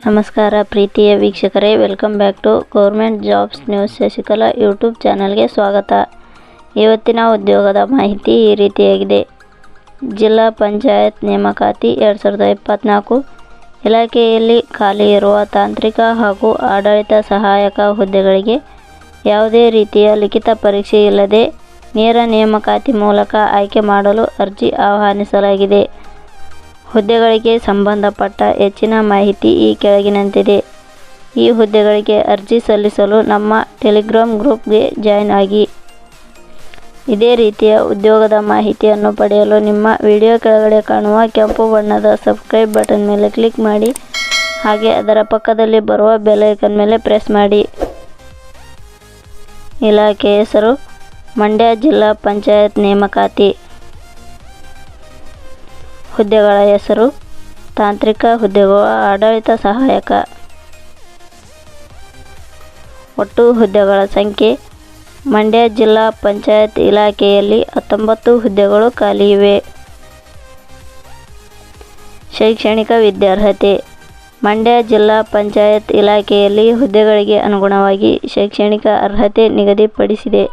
ನಮಸ್ಕಾರ ಪ್ರೀತಿಯ ವೀಕ್ಷಕರೇ welcome back to government jobs news Shashikala YouTube ಚಾನಲ್ಗೆ ಸ್ವಾಗತ. ಇವತ್ತಿನ ಉದ್ಯೋಗದ ಮಾಹಿತಿ ಈ ರೀತಿಯಾಗಿದೆ. ಜಿಲ್ಲಾ ಪಂಚಾಯತ್ ನೇಮಕಾತಿ ಎರಡು ಸಾವಿರದ ಇಪ್ಪತ್ತ್ನಾಲ್ಕು ಇಲಾಖೆಯಲ್ಲಿ ಖಾಲಿ ಇರುವ ತಾಂತ್ರಿಕ ಹಾಗೂ ಆಡಳಿತ ಸಹಾಯಕ ಹುದ್ದೆಗಳಿಗೆ ಯಾವುದೇ ರೀತಿಯ ಲಿಖಿತ ಪರೀಕ್ಷೆ ಇಲ್ಲದೆ ನೇರ ನೇಮಕಾತಿ ಮೂಲಕ ಆಯ್ಕೆ ಮಾಡಲು ಅರ್ಜಿ ಆಹ್ವಾನಿಸಲಾಗಿದೆ. ಹುದ್ದೆಗಳಿಗೆ ಸಂಬಂಧಪಟ್ಟ ಹೆಚ್ಚಿನ ಮಾಹಿತಿ ಈ ಕೆಳಗಿನಂತಿದೆ. ಈ ಹುದ್ದೆಗಳಿಗೆ ಅರ್ಜಿ ಸಲ್ಲಿಸಲು ನಮ್ಮ ಟೆಲಿಗ್ರಾಮ್ ಗ್ರೂಪ್ಗೆ ಜಾಯ್ನ್ ಆಗಿ. ಇದೇ ರೀತಿಯ ಉದ್ಯೋಗದ ಮಾಹಿತಿಯನ್ನು ಪಡೆಯಲು ನಿಮ್ಮ ವಿಡಿಯೋ ಕೆಳಗಡೆ ಕಾಣುವ ಕೆಂಪು ಬಣ್ಣದ ಸಬ್ಸ್ಕ್ರೈಬ್ ಬಟನ್ ಮೇಲೆ ಕ್ಲಿಕ್ ಮಾಡಿ, ಹಾಗೆ ಅದರ ಪಕ್ಕದಲ್ಲಿ ಬರುವ ಬೆಲೈಕನ್ ಮೇಲೆ ಪ್ರೆಸ್ ಮಾಡಿ. ಇಲಾಖೆ ಹೆಸರು, ಮಂಡ್ಯ ಜಿಲ್ಲಾ ಪಂಚಾಯತ್ ನೇಮಕಾತಿ. ಹುದ್ದೆಗಳ ಹೆಸರು, ತಾಂತ್ರಿಕ ಹುದ್ದೆಗಳು ಆಡಳಿತ ಸಹಾಯಕ. ಒಟ್ಟು ಹುದ್ದೆಗಳ ಸಂಖ್ಯೆ, ಮಂಡ್ಯ ಜಿಲ್ಲಾ ಪಂಚಾಯತ್ ಇಲಾಖೆಯಲ್ಲಿ ಹತ್ತೊಂಬತ್ತು ಹುದ್ದೆಗಳು ಖಾಲಿ ಇವೆ. ಶೈಕ್ಷಣಿಕ ವಿದ್ಯಾರ್ಹತೆ, ಮಂಡ್ಯ ಜಿಲ್ಲಾ ಪಂಚಾಯತ್ ಇಲಾಖೆಯಲ್ಲಿ ಹುದ್ದೆಗಳಿಗೆ ಅನುಗುಣವಾಗಿ ಶೈಕ್ಷಣಿಕ ಅರ್ಹತೆ ನಿಗದಿಪಡಿಸಿದೆ.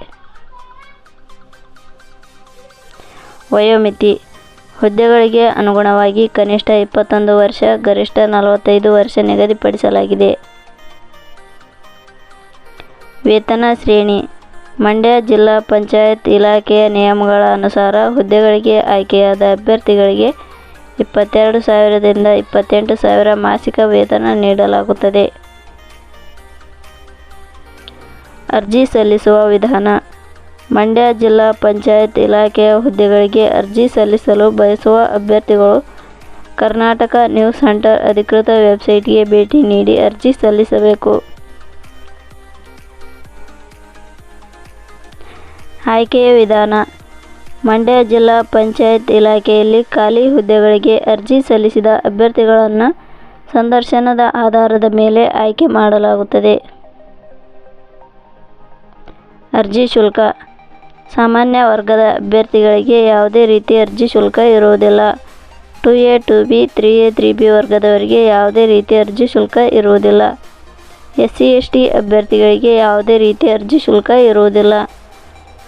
ವಯೋಮಿತಿ ಹುದ್ದೆಗಳಿಗೆ ಅನುಗುಣವಾಗಿ ಕನಿಷ್ಠ ಇಪ್ಪತ್ತೊಂದು ವರ್ಷ, ಗರಿಷ್ಠ ನಲವತ್ತೈದು ವರ್ಷ ನಿಗದಿಪಡಿಸಲಾಗಿದೆ. ವೇತನ ಶ್ರೇಣಿ. ಮಂಡ್ಯ ಜಿಲ್ಲಾ ಪಂಚಾಯತ್ ಇಲಾಖೆಯ ನಿಯಮಗಳ ಅನುಸಾರ ಹುದ್ದೆಗಳಿಗೆ ಆಯ್ಕೆಯಾದ ಅಭ್ಯರ್ಥಿಗಳಿಗೆ ಇಪ್ಪತ್ತೆರಡು ಸಾವಿರದಿಂದ ಇಪ್ಪತ್ತೆಂಟು ಸಾವಿರ ಮಾಸಿಕ ವೇತನ ನೀಡಲಾಗುತ್ತದೆ. ಅರ್ಜಿ ಸಲ್ಲಿಸುವ ವಿಧಾನ. ಮಂಡ್ಯ ಜಿಲ್ಲಾ ಪಂಚಾಯತ್ ಇಲಾಖೆಯ ಹುದ್ದೆಗಳಿಗೆ ಅರ್ಜಿ ಸಲ್ಲಿಸಲು ಬಯಸುವ ಅಭ್ಯರ್ಥಿಗಳು ಕರ್ನಾಟಕ ನ್ಯೂಸ್ ಸೆಂಟರ್ ಅಧಿಕೃತ ವೆಬ್ಸೈಟ್ಗೆ ಭೇಟಿ ನೀಡಿ ಅರ್ಜಿ ಸಲ್ಲಿಸಬೇಕು. ಆಯ್ಕೆಯ ವಿಧಾನ. ಮಂಡ್ಯ ಜಿಲ್ಲಾ ಪಂಚಾಯತ್ ಇಲಾಖೆಯಲ್ಲಿ ಖಾಲಿ ಹುದ್ದೆಗಳಿಗೆ ಅರ್ಜಿ ಸಲ್ಲಿಸಿದ ಅಭ್ಯರ್ಥಿಗಳನ್ನು ಸಂದರ್ಶನದ ಆಧಾರದ ಮೇಲೆ ಆಯ್ಕೆ ಮಾಡಲಾಗುತ್ತದೆ. ಅರ್ಜಿ ಶುಲ್ಕ. ಸಾಮಾನ್ಯ ವರ್ಗದ ಅಭ್ಯರ್ಥಿಗಳಿಗೆ ಯಾವುದೇ ರೀತಿ ಅರ್ಜಿ ಶುಲ್ಕ ಇರುವುದಿಲ್ಲ. Two A two B three A three B ವರ್ಗದವರಿಗೆ ಯಾವುದೇ ರೀತಿ ಅರ್ಜಿ ಶುಲ್ಕ ಇರುವುದಿಲ್ಲ. ಎಸ್ ಸಿ ಎಸ್ ಟಿ ಅಭ್ಯರ್ಥಿಗಳಿಗೆ ಯಾವುದೇ ರೀತಿ ಅರ್ಜಿ ಶುಲ್ಕ ಇರುವುದಿಲ್ಲ.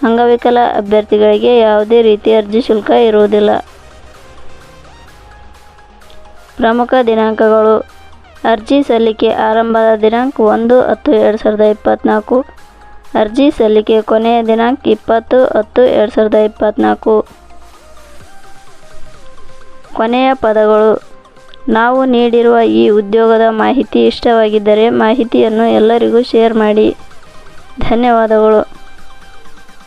ಅಂಗವಿಕಲ ಅಭ್ಯರ್ಥಿಗಳಿಗೆ ಯಾವುದೇ ರೀತಿ ಅರ್ಜಿ ಶುಲ್ಕ ಇರುವುದಿಲ್ಲ. ಪ್ರಮುಖ ದಿನಾಂಕಗಳು. ಅರ್ಜಿ ಸಲ್ಲಿಕೆ ಆರಂಭದ ದಿನಾಂಕ ಒಂದು ಹತ್ತು ಎರಡು ಸಾವಿರದ ಇಪ್ಪತ್ತ್ನಾಲ್ಕು ಅರ್ಜಿ ಸಲ್ಲಿಕೆ ಕೊನೆಯ ದಿನಾಂಕ ಇಪ್ಪತ್ತು ಹತ್ತು ಎರಡು ಸಾವಿರದ ಇಪ್ಪತ್ತ್ನಾಲ್ಕು ಕೊನೆಯ ಪದಗಳು. ನಾವು ನೀಡಿರುವ ಈ ಉದ್ಯೋಗದ ಮಾಹಿತಿ ಇಷ್ಟವಾಗಿದ್ದರೆ ಮಾಹಿತಿಯನ್ನು ಎಲ್ಲರಿಗೂ ಶೇರ್ ಮಾಡಿ. ಧನ್ಯವಾದಗಳು.